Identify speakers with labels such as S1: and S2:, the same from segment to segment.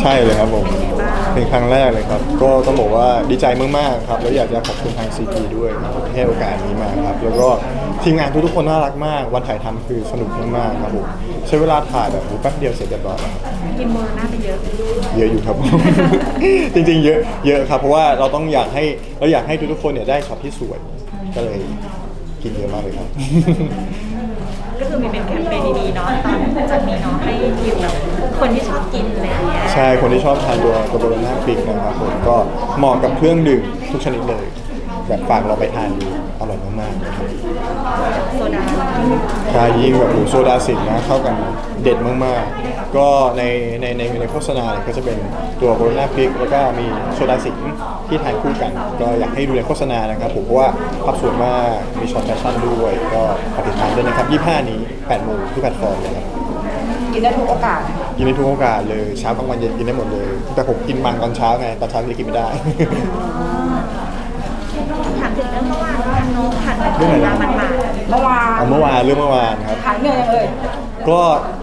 S1: ใช่เลยครับผมเป็นครั้งแรกเลยครับ ก็ต้องบอกว่าดีใจมากๆครับแล้วอยากจะขอบคุณทางซีพีด้วยครับที่ให้โอกาสนี้มาครับ แล้วก็ทีมงานทุกๆคนน่ารักมาก วันถ่ายทำคือสนุกมากๆครับผมใช้เวลาถ่ายแบบแป๊บเดียวเสร็จเรียบร้อยแล้วครับ
S2: กินโมน่าไปเยอะ
S1: เยอะอยู่ครับ จริงๆ เยอะเยอะครับ เพราะว่าเราต้องอยากให้เราอยากให้ทุกๆคนเนี่ยได้ช็อตที่สวยก็เลยกินเยอะมากเลยครับ
S2: ก็คือมีเป็นแคมเปญดีๆเนาะตอนจากนี้เนาะให้กินแบบคนที่ชอบกินอะไรอย่างเงี้ย
S1: ใช่คนที่ชอบทานตัวตัวโบโลน่าพริกนะครับผมก็เหมาะกับเครื่องดื่มทุกชนิดเลยแบบฝากเราไปทานดูอร่อยมากๆนะครับ
S2: โซดา
S1: ใช่ยิ่งแบบโอ้โหโซดาสิงห์นะเข้ากันเด็ดมากๆ ก็ในในในในโฆษณาเนี่ยก็จะเป็นตัวโบโลน่าพริกแล้วก็มีโซดาสิงห์ที่ทานคู่กัน ก็อยากให้ดูในโฆษณานะครับผมเพราะว่าภาพสวยมากมีช็อตแฟชั่นด้วย ก็ฝากติดตามด้วยนะครับ 25 นี้8โมงทุกแพลตฟอร์มเลยครับ
S3: กินได้ทุกโอกาส
S1: กินได้ทุกโอกาสเลยเช้ากลางวันเย็นกินได้หมดเลย แต่ผมกินมังตอนเช้าไงตอนเช้าเลยกินไม่ได้
S2: ถามถึงเรื่องเมื่อวานว่าน้องผ่านมา
S1: เรื่องอะไรนะ
S2: มันมา
S3: เมื่อวาน
S1: เอาเมื่อวานเรื่องเมื่อวานครับ
S3: หายเหนื่อยยังเอ่ย
S1: ก็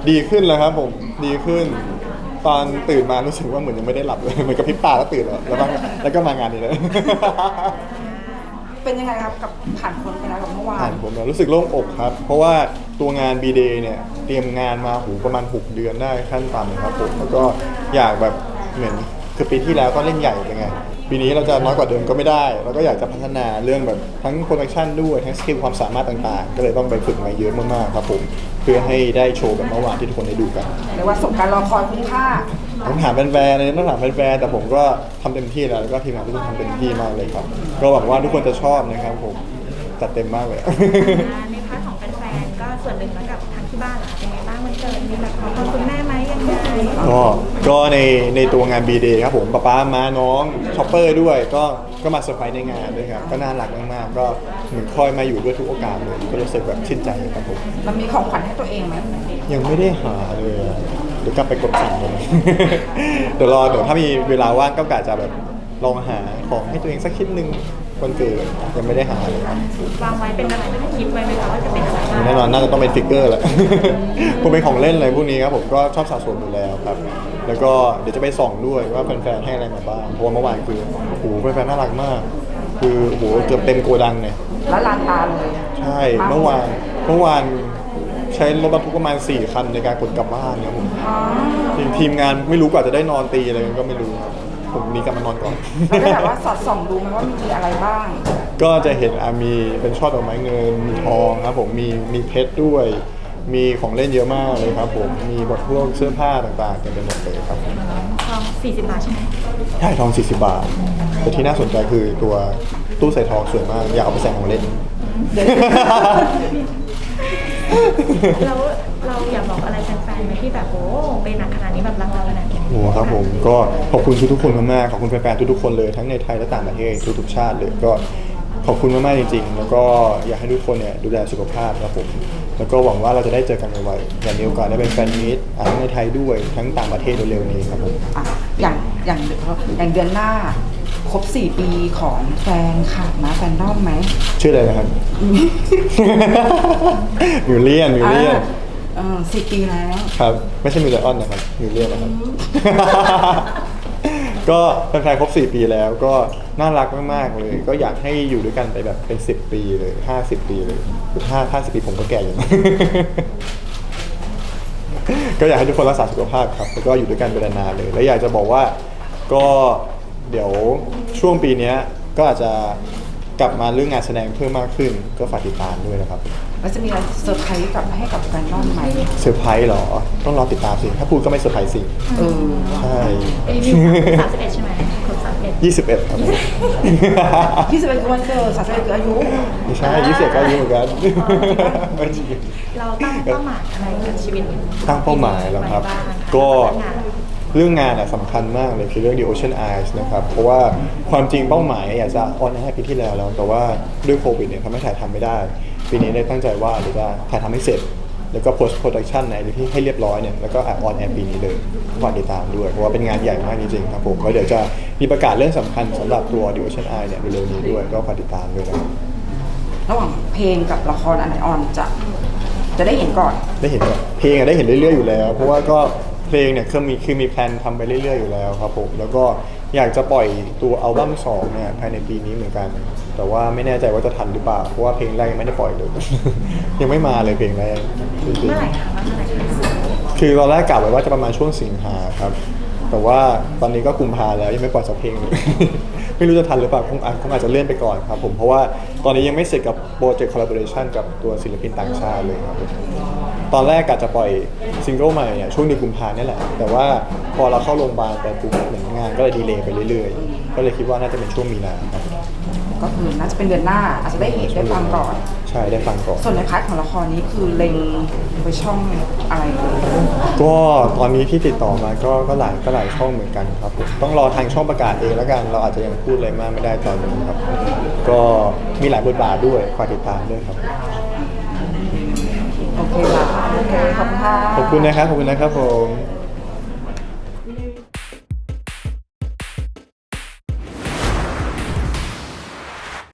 S1: ดีขึ้นแล้วครับผมดีขึ้น ตอนตื่นมารู้สึกว่าเหมือนยังไม่ได้หลับเลย เหมือนกับพริบตาแล้วตื่นแล้วแล้วก็แล้วก็มางานนี้เลย
S3: เป็นยังไงครับกับผ่านพ้นไปแล้วกับเมื่อวา
S1: ผ่านนผมแล้วรู้สึกโล่งอกครับ เพราะว่าตัวงาน B-Day เนี่ยเตรียมงานมาหูประมาณ 6 เดือนได้ขั้นต่ำครับผมแล้วก็อยากแบบเหมือนคือปีที่แล้วก็เล่นใหญ่ไปไง ปีนี้เราจะน้อยกว่าเดิมก็ไม่ได้แล้วก็อยากจะพัฒนาเรื่องแบบทั้งโปรดักชันด้วยทั้งสกิลความสามารถต่างๆ ก็เลยต้องไปฝึกมาเยอะมากๆครับผมเพื่อให้ได้โชว์แบบเมื่อวานที่ทุกคนได้ดูกัน
S3: เรียกว่าสมการรอคอยคุ้มค่า
S1: ต้องถามแฟนๆเลยต้องถามแฟนๆแต่ผมก็ทำเต็มที่แล้วแล้วก็ทีมงานทุกคนทำเต็มที่มากเลยครับก็หวังว่าทุกคนจะชอบนะครับผมจัดเต็มมากเลย
S2: ในพาร์ทของแฟนๆก็ส่วนหนึ่งแล้วกับทางที่บ้านเหรอคะเป็นไงบ้างมันเกิดมีแบบขอบคุณคุณแม่ไหมยังไง
S1: ก็ก็ในในตัวงาน B Day ครับผมป้าป้ามาน้องช็อปเปอร์ด้วย ก็ก็มาเซอร์ไพรส์ในงานด้วยครับก็น่ารักมากๆก็เหมือนคอยมาอยู่ด้วยทุกโอกาสเลยก็รู้สึกแบบชื่นใจครับผม
S3: มันมีของขวัญให้ตัวเองไหม
S1: ยังไม่ได้หาเลยอะเดี๋ยวกลับไปกดสั่งเลย เดี๋ยวรอเดี๋ยวถ้ามีเวลาว่างก็กะจะแบบลองหาของให้ตัวเองสักชิ้นหนึ่ง วันเกิดยังไม่ได้หาเลยครับ
S2: วางไว้เป็นอะไรไม่ได้คิดไว้ไหมคะว่าจะเป็นอะไรบ้าง
S1: แน่นอนน่าจะต้องเป็นฟิกเกอร์แหละคงเป็นของเล่นอะไรพวกนี้ครับผมก็ชอบสะสมอยู่แล้วครับ แล้วก็เดี๋ยวจะไปส่องด้วยว่าแฟนๆให้อะไรมาบ้างเพราะว่าเมื่อวานคือโอ้โหแฟนๆน่ารักมาก คือโอ้โหเกือบเต็มโกดังเนี่ย
S3: และลานตาเลย
S1: ใช่เมื่อวานเมื่อวานใช้รถบรรทุกประมาณ 4 คันในการขนกลับบ้านเนี่ยผม
S3: อ๋อ
S1: ทีมทีมงานไม่รู้กว่าจะได้นอนตีอะไรก็ไม่รู้ครับ ผมหนีกลับมานอนก่อน
S3: เราได้แบบว่าสอดส่องดูไหมว่ามีอะไรบ้าง
S1: ก็จะเห็นอะมีเป็นช่อดอกไม้เงินมีทองครับผมมีมีเพชรด้วย มีของเล่นเยอะมากเลยครับผมมีบทพวกเสื้อผ้าต่างๆเต็มไปหมดเลยครับผม
S2: ทอง40บาทใช่ไหม
S1: ใช่ทอง 40 บาท แต่ที่น่าสนใจคือตัวตู้ใส่ทองสวยมาก อยากเอาไปใส่ของเล่น
S3: เดี๋ยว
S2: แล้วเราอยากบอกอะไรแฟนๆไหมที่แบบโอ้เป็นหนักขนาดนี้แบบรักเราขนาดนี้
S1: โอ้โหครับผมก็ขอบคุณทุกๆคนมากๆขอบคุณแฟนๆทุกๆคนเลยทั้งในไทยและต่างประเทศทุกๆชาติเลยก็ขอบคุณมากๆจริงๆ แล้วก็อยากให้ทุกคนเนี่ยดูแลสุขภาพครับผมแล้วก็หวังว่าเราจะได้เจอกันไวๆอยากมีโอกาสได้เป็นแฟนมีตอะทั้งในไทยด้วยทั้งต่างประเทศเร็วๆนี้ครับผม
S3: อะอย่างอย่างอย่างเดือนหน้าครบ 4 ปีของแฟนค่ะนะแฟนนอมไหม
S1: ชื่ออะไรนะครับมิวเลียนมิวเลียน
S3: เออสี่ปีแล้ว
S1: ครับไม่ใช่มิวเลออนนะครับมิวเลียนนะครับ ก็แฟนๆครบ 4 ปีแล้วก็น่ารักมากๆเลย ก็อยากให้อยู่ด้วยกันไปแบบเป็น 10 ปีเลย 50 ปีเลยถ้า50ปีผมก็แก่อยู่ก็อยากให้ทุกคนรักษาสุขภาพครับแล้วก็อยู่ด้วยกันไปนานๆเลย แล้วอยากจะบอกว่าก็เดี๋ยวช่วงปีเนี้ยก็อาจจะกลับมาเรื่องงานแสดงเพิ่มมากขึ้น ก็ฝากติดตามด้วยนะครับ
S3: แล้วจะมีอะไรเซอร์ไพรส์กับให้กับแฟนนอมไหม
S1: เซอร์ไพรส์เหรอ ต้องรอติดตามสิ ถ้าพูดก็ไม่เซอร์ไพรส์สิ
S3: เออ
S1: ใช่
S2: ปีนี้31ใช่ไหมครบ31
S1: 21ครับผม
S3: ยี่สิบเอ็ดวันเกิดสามสิบเอ็ดเกิดอายุ
S1: ไม่ใช่21ก็อายุเหมือนกันไม่จริง
S2: เราตั้งเป้าหมายอะไรกับชีวิต
S1: ตั้งเป้าหมายแล้วครับ
S2: ไว้างะ
S1: ก็
S2: งาน
S1: เรื่องงานอะสำคัญมากเลยคือเรื่อง The Ocean Eyes นะครับ เพราะว่าความจริงเป้าหมายอยากจะออนแอร์ปีที่แล้วแล้ว แต่ว่าด้วยโควิดเนี่ยทำให้ถ่ายทำไม่ได้ ปีนี้ได้ตั้งใจว่าเดี๋ยวจะถ่ายทำให้เสร็จ แล้วก็ post production ในที่ให้เรียบร้อยเนี่ยแล้วก็ออนแอร์ปีนี้เลยฝากติดตามด้วย เพราะว่าเป็นงานใหญ่มากจริงๆครับผมแล้วเดี๋ยวจะมีประกาศเรื่องสำคัญสำหรับตัว The Ocean Eyes เนี่ยเร็วๆนี้ด้วยก็ฝากติดตามด้วยนะครับ
S3: ระหว่างเพลงกับละครอันไหนออนจะจะได้เห็นก่อน
S1: ได้เห็นแบบเพลงอะได้เห็นเรื่อยๆอยู่แล้ว เพราะว่าก็ทเพลงเนี่ยคือมีคือมีแพลนทำไปเรื่อยๆอยู่แล้วครับผมแล้วก็ อยากจะปล่อยตัวอัลบั้มสองเนี่ยภายในปีนี้เหมือนกัน แต่ว่าไม่แน่ใจว่าจะทันหรือเปล่า เพราะว่าเพลงแรกยังไม่ได้ปล่อยเลย ยังไม่มาเลยเพลงแรกจริงๆ
S2: เมื่อไหร่คะเมื่อไหร่คะ
S1: คือตอนแรกกะไว้ว่าจะประมาณช่วงสิงหาครับ แต่ว่าตอนนี้ก็กุมภาแล้วยังไม่ปล่อยสักเพลงเลยไม่รู้จะทันหรือเปล่าคงอาจคงอาจจะเลื่อนไปก่อนครับผมเพราะว่าตอนนี้ยังไม่เสร็จกับโปรเจกต์คอลลาบอร์เรชันกับตัวศิลปินต่างชาติเลยครับผม ตอนแรกกะจะปล่อยซิงเกิลใหม่เนี่ยช่วงเดือนกุมภาเนี่ยแหละ แต่ว่าพอเราเข้าโรงพยาบาลไปปุ๊บเหมือนงานก็เลยดีเลย์ไปเรื่อยๆ ก็เลยคิดว่าน่าจะเป็นช่วงมีนาครับ
S3: ก็คือน่าจะเป็นเดือนหน้า อาจจะได้เห็นได้ฟังก่อน
S1: ใช่ได้ฟังก่อน
S3: ส่วนในพาร์ทของละครนี้คือเล็งไปช่องอะไรเลย
S1: ก็ตอนนี้ที่ติดต่อมาก็ก็หลายก็หลายช่องเหมือนกันครับผมต้องรอทางช่องประกาศเองแล้วกันเราอาจจะยังพูดอะไรมากไม่ได้ตอนนี้ครับ ก็มีหลายบทบาทด้วยฝากติดตามด้วยครับ
S3: โอเคค่ะ โอเคขอบคุณค่ะ
S1: ขอบคุณนะครับ ขอบคุณนะครับผม